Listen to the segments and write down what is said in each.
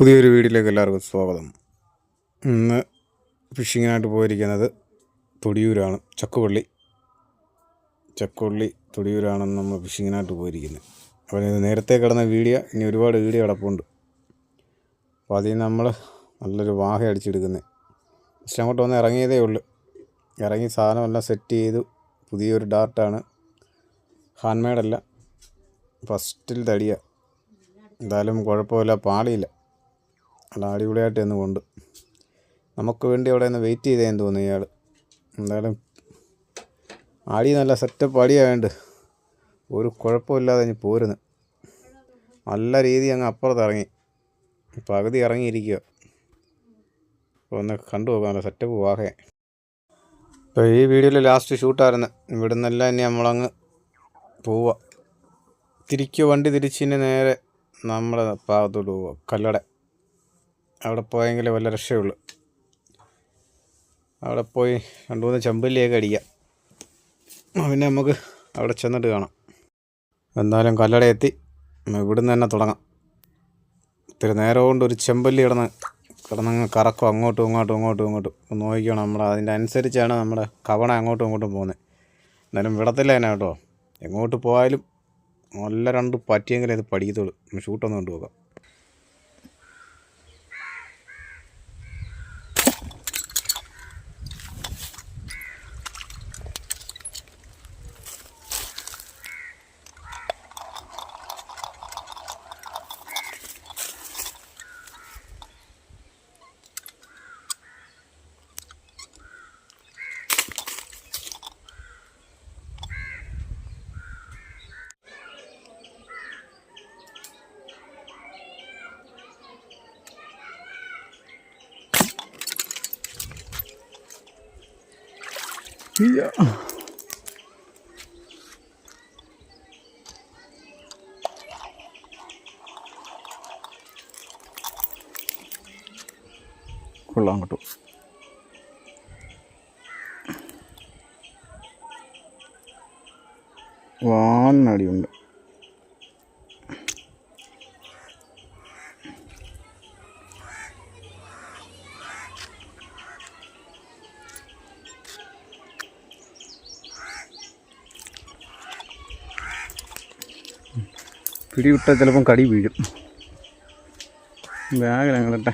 പുതിയൊരു വീഡിയോയിലേക്ക് എല്ലാവർക്കും സ്വാഗതം. ഇന്ന് ഫിഷിങ്ങിനായിട്ട് പോയിരിക്കുന്നത് തൊടിയൂരാണ് ചക്കുപള്ളി. ചക്കുപള്ളി തൊടിയൂരാണ് നമ്മൾ ഫിഷിങ്ങിനായിട്ട് പോയിരിക്കുന്നത് അപ്പോൾ ഇത് നേരത്തെ കിടന്ന വീഡിയോ ഇനി ഒരുപാട് വീഡിയോ കിടപ്പുണ്ട്. അപ്പോൾ അതിൽ നിന്ന് നമ്മൾ നല്ലൊരു വാഹ അടിച്ചെടുക്കുന്നത് പക്ഷെ അങ്ങോട്ട് വന്ന് ഇറങ്ങിയതേ ഉള്ളൂ. ഇറങ്ങി സാധനമെല്ലാം സെറ്റ് ചെയ്തു. പുതിയൊരു ഡാർട്ടാണ്. ഹാൻഡ്മെയ്ഡല്ല ഫസ്റ്റിൽ തടിയ. എന്തായാലും കുഴപ്പമില്ല പാളിയില്ല. നല്ല അടിപൊളിയായിട്ട് എന്ന് കൊണ്ട്. നമുക്ക് വേണ്ടി അവിടെ നിന്ന് വെയിറ്റ് ചെയ്തേന്ന് തോന്നുന്നു ഇയാൾ എന്തായാലും അടി നല്ല സെറ്റപ്പ് അടിയായതുകൊണ്ട് ഒരു കുഴപ്പമില്ലാതെ ഇനി പോരുന്നു. നല്ല രീതി അങ്ങ് അപ്പുറത്ത് ഇറങ്ങി പകുതി ഇറങ്ങിയിരിക്കുക അപ്പോൾ ഒന്ന് കണ്ടു പോകാം നല്ല സെറ്റപ്പ് വാഹേ ഇപ്പോൾ ഈ വീഡിയോയിൽ ലാസ്റ്റ് ഷൂട്ടായിരുന്നു ഇവിടെ നിന്നെല്ലാം ഇനി നമ്മളങ്ങ് പോവുക തിരിക്കുക വണ്ടി തിരിച്ചിന് നേരെ നമ്മുടെ ഭാഗത്തോട്ട് പോവുക കല്ലട. അവിടെ പോയെങ്കിലേ വല്ല രക്ഷയുള്ളൂ അവിടെ പോയി രണ്ടു മൂന്ന് ചമ്പല്ലിയൊക്കെ അടിക്കാം. പിന്നെ നമുക്ക് അവിടെ ചെന്നിട്ട് കാണാം. എന്തായാലും കല്ലട എത്തി. ഇവിടുന്ന് തന്നെ തുടങ്ങാം. ഇത്തിരി നേരം കൊണ്ട് ഒരു ചെമ്പല്ലി കിടന്ന് കിടന്നങ്ങ് കറക്കും. അങ്ങോട്ടും ഇങ്ങോട്ടും ഇങ്ങോട്ടും ഇങ്ങോട്ടും. നോക്കിക്കണം നമ്മൾ അതിന്റെ അനുസരിച്ചാണ് നമ്മുടെ കവണ അങ്ങോട്ടും ഇങ്ങോട്ടും പോകുന്നത്. എന്തായാലും വിടത്തില്ല തന്നെ കേട്ടോ. എങ്ങോട്ട് പോയാലും നല്ല രണ്ട് പറ്റിയെങ്കിലും ഇത് പഠിക്കത്തുള്ളൂ. ഷൂട്ടൊന്ന് കൊണ്ടുപോകാം. കൊള്ളാം കിട്ടും വാന്നടിയുണ്ട് പിടിവിട്ടാൽ ചിലപ്പം കടി വീഴും. ബാഗിലങ്ങട്ടെ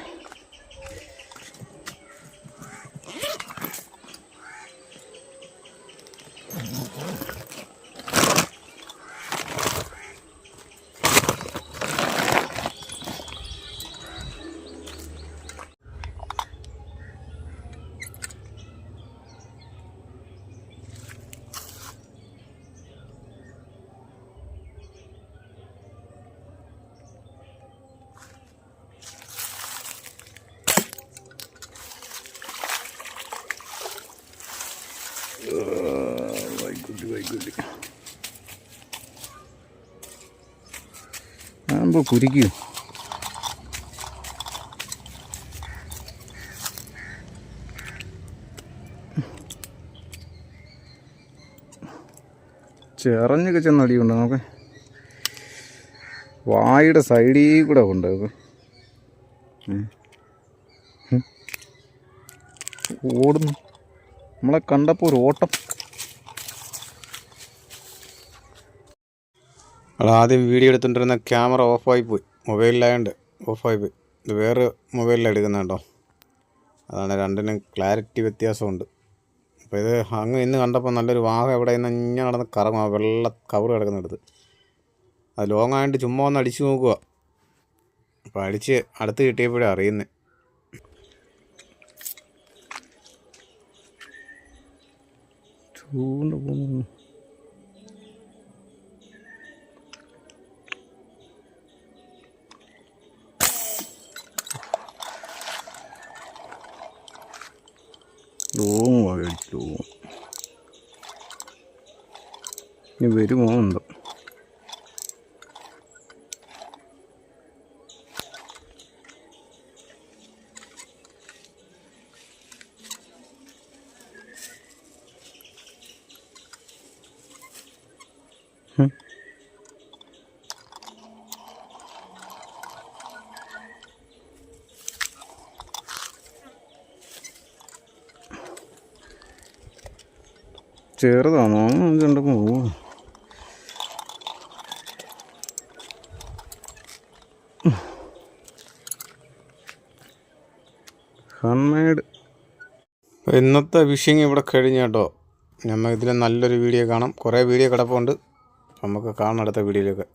വൈകുണ്ടി ആകുമ്പോൾ കുരിക്കൂ ചെറഞ്ഞൊക്കെ ചെന്ന് അടിയുണ്ട് നമുക്ക്. വായുടെ സൈഡിൽ കൂടെ ഉണ്ട്. ഓടുന്നു. നമ്മളെ കണ്ടപ്പോൾ ഒരു ഓട്ടം. ആദ്യം വീഡിയോ എടുത്തുകൊണ്ടിരുന്ന ക്യാമറ ഓഫായി പോയി. മൊബൈലിലായതുകൊണ്ട് ഓഫായി പോയി. ഇത് വേറെ മൊബൈലിലാണ് എടുക്കുന്നത് അതാണ് രണ്ടിനും ക്ലാരിറ്റി വ്യത്യാസമുണ്ട്. അപ്പോൾ ഇത് അങ്ങ് ഇന്ന് കണ്ടപ്പോൾ നല്ലൊരു വാഹം എവിടെ നിന്ന് ഇങ്ങനെ നടന്ന് കറങ്ങും. ആ വെള്ള കവർ കിടക്കുന്നിടത്ത് അത് ലോങ് ആയിട്ട് ചുമ്മാ ഒന്ന് അടിച്ചു നോക്കുക അപ്പോൾ അടിച്ച് അടുത്ത് കിട്ടിയപ്പോഴേ അറിയുന്നത് ചൂണ്ട പോകുന്നു. ലോങ് വാ ഇനി വരുമോ എന്തോ Hmm. ചെറുതാണോ കണ്ടപ്പോൾ ഓ ഹൺമേഡ് ഇന്നത്തെ വിഷിങ് ഇവിടെ കഴിഞ്ഞ കേട്ടോ. നമ്മൾ ഇതിൽ നല്ലൊരു വീഡിയോ കാണാം. കുറേ വീഡിയോ കിടപ്പുണ്ട്. നമുക്ക് കാണാം അടുത്ത വീഡിയോയിലൊക്കെ